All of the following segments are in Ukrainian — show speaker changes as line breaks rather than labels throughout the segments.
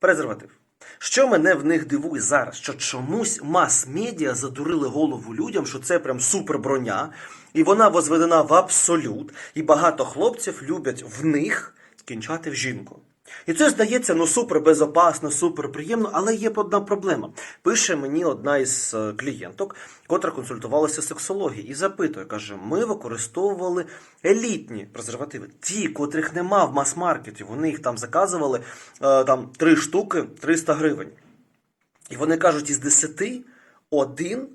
презерватив. Що мене в них дивує зараз, що чомусь мас-медіа задурили голову людям, що це прям суперброня, і вона возведена в абсолют, і багато хлопців люблять в них кінчати в жінку. І це здається ну супер безопасно, супер приємно, але є одна проблема. Пише мені одна із е, клієнток, котра консультувалася сексології, і запитує: каже: ми використовували елітні презервативи, ті, котрих нема в мас-маркеті. Вони їх там заказували е, там три штуки 300 гривень. І вони кажуть, із 10 один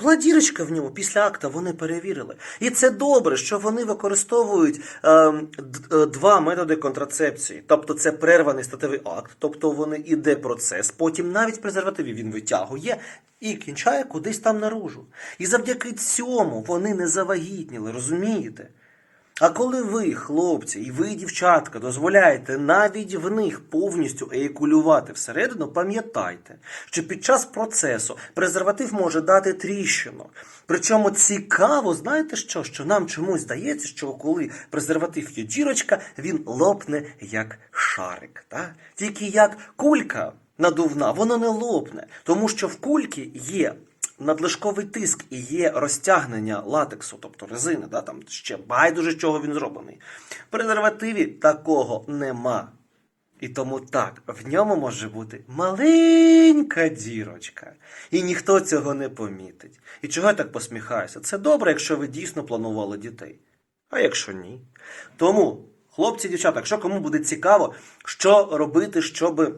була дірочка в ньому після акта, вони перевірили. І це добре, що вони використовують е, е, два методи контрацепції. Тобто це перерваний статевий акт, тобто вони іде процес, потім навіть презервативів він витягує і кінчає кудись там наружу. І завдяки цьому вони не завагітніли, розумієте? А коли ви, хлопці, і ви, дівчатка, дозволяєте навіть в них повністю еякулювати всередину, пам'ятайте, що під час процесу презерватив може дати тріщину. Причому цікаво, знаєте що? Що нам чомусь здається, що коли презерватив є дірочка, він лопне як шарик. Та? Тільки як кулька надувна, воно не лопне, тому що в кульки є надлишковий тиск і є розтягнення латексу, тобто резини, да, там ще байдуже чого він зроблений. В презервативі такого нема. І тому так, в ньому може бути маленька дірочка, і ніхто цього не помітить. І чого я так посміхаюся? Це добре, якщо ви дійсно планували дітей. А якщо ні. Тому, хлопці, дівчата, якщо кому буде цікаво, що робити, щоб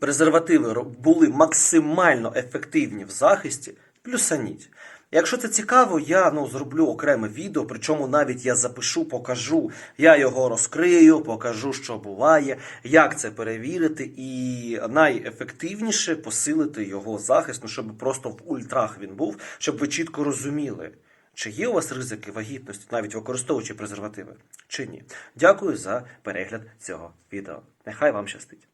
презервативи були максимально ефективні в захисті, плюсаніть. Якщо це цікаво, я ну, зроблю окреме відео, причому навіть я запишу, покажу, я його розкрию, покажу, що буває, як це перевірити, і найефективніше посилити його захист, ну, щоб просто в ультрах він був, щоб ви чітко розуміли, чи є у вас ризики вагітності, навіть використовуючи презервативи, чи ні. Дякую за перегляд цього відео. Нехай вам щастить.